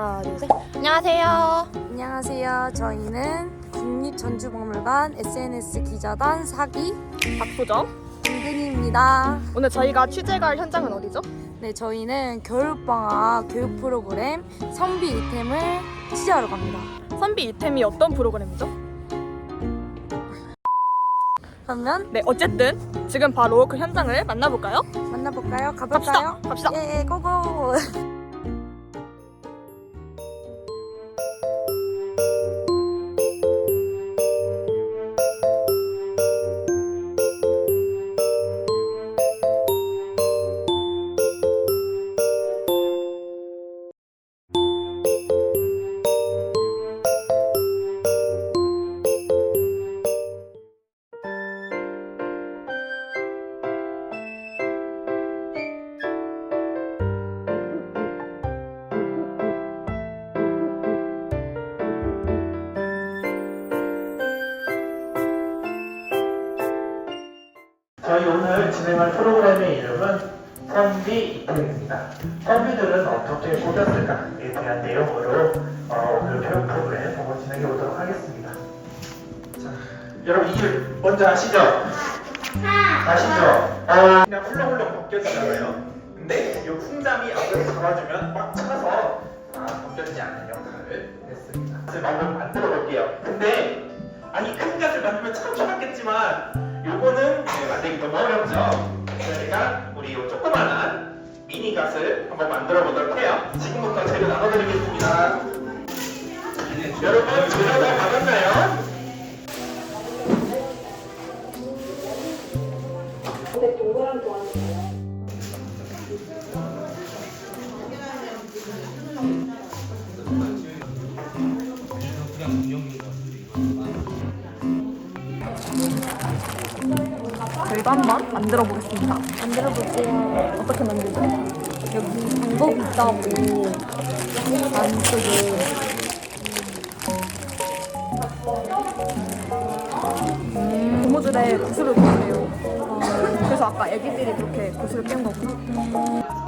하나, 둘, 셋. 안녕하세요. 안녕하세요. 저희는 국립전주박물관 SNS 기자단 사기 박소정. 김근희입니다. 오늘 저희가 취재 갈 현장은 어디죠? 네, 저희는 겨울방학 교육 프로그램 선비 이템을 취재하러 갑니다. 선비 이템이 어떤 프로그램이죠? 그러면 네, 어쨌든 지금 바로 그 현장을 만나볼까요? 만나볼까요? 갑시다. 가볼까요? 갑시다. 예, 예, 고고. 저희 오늘 진행할 프로그램의 이름은 선비 이템입니다. 선비들은 어떻게 뽑혔을까에 대한 내용으로 어, 오늘 교육 프로그램 한번 진행해 보도록 하겠습니다. 자, 여러분 이길 먼저 아시죠? 아시죠? 어, 그냥 훌렁훌렁 벗겨지잖아요. 근데 이 풍잠이 앞에서 잡아주면 꽉 차서 아, 벗겨지지 않는 역할을 했습니다. 그래서 한번 만들어 볼게요. 근데 너무 어렵죠. 저희가 우리 요 조그만한 미니 갓을 한번 만들어 보도록 해요. 지금부터 재료 나눠드리겠습니다. 여러분 재료 다 받았나요? 저희도 한번 만들어 보겠습니다. 만들어 볼게요. 어떻게 만들죠? 여기 방법이 있다고 안쪽에 고무줄에 구슬을 놓으세요. 그래서 아까 애기들이 그렇게 구슬을 깬 거구나.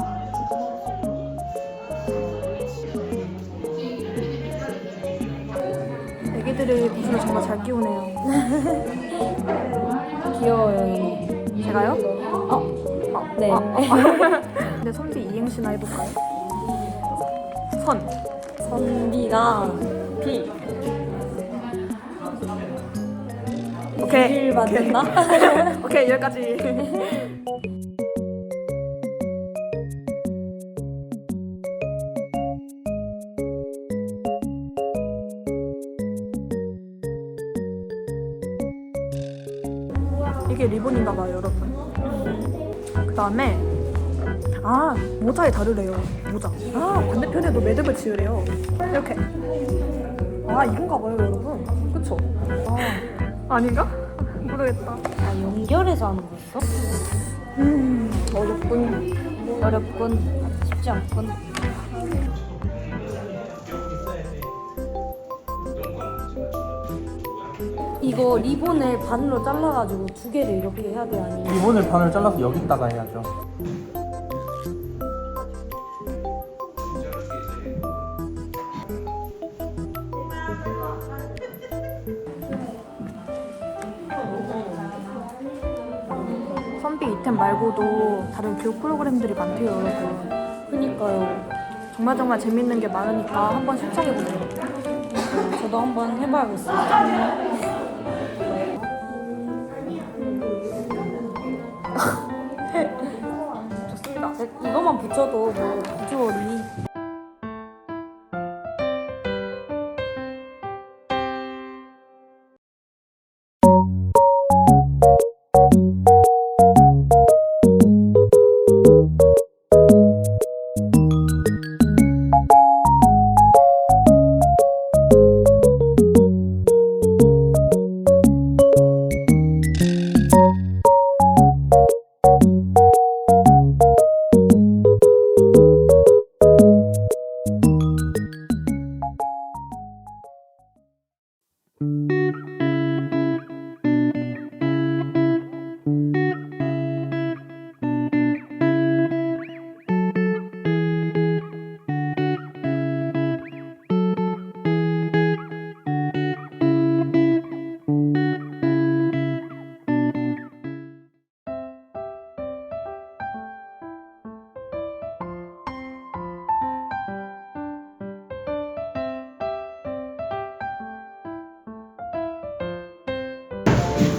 애기들이 구슬을 정말 잘 끼우네요. 귀여워요. 제가요? 어, 네. 아, 아. 근데 선비 이행시나 해볼까요? 선, 선비가 비. 오케이. 비를 만든다? 오케이 여기까지. 이게 리본인가 봐요, 여러분. 그 다음에 아 모자에 다르래요. 모자. 아 반대편에도 매듭을 지으래요. 이렇게. 아 이건가 봐요, 여러분. 그쵸? 아 아닌가? 모르겠다. 아, 연결해서 하는 거였어? 음, 어렵군. 어렵군. 쉽지 않군. 이거 리본을 반으로 잘라가지고 두 개를 이렇게 해야 돼 아니? 리본을 반을 잘라서 여기다가 해야죠. 선비 이템 말고도 다른 교육 프로그램들이 많대요, 여러분. 그니까요. 정말 정말 재밌는 게 많으니까 한번 신청해보세요. 저도 한번 해봐야겠어요. 좋습니다. 이것만 붙여도 뭐 비주얼이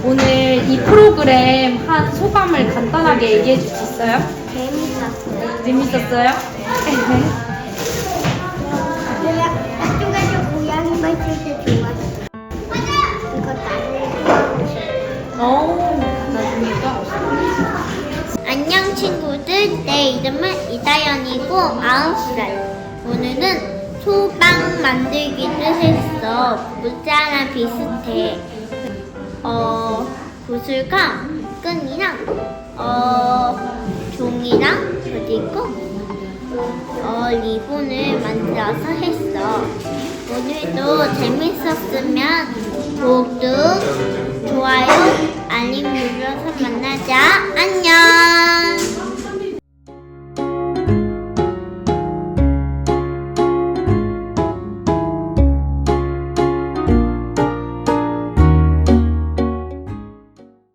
오늘 이 프로그램 한 소감을 간단하게 얘기해 줄 수 있어요? 재밌었어요. 재밌었어요? 고양, 저쪽에서 고양이 봤을 때 좋았어. 이거 나중에가 안녕 친구들, 내 이름은 이다연이고 아홉 살. 오늘은 소방 만들기를 했어. 모자랑 비슷해. 어, 구슬과 끈이랑 어, 종이랑 그리고 어, 리본을 만들어서 했어. 오늘도 재밌었으면 구독, 좋아요, 알림 눌러서 만나자. 안녕!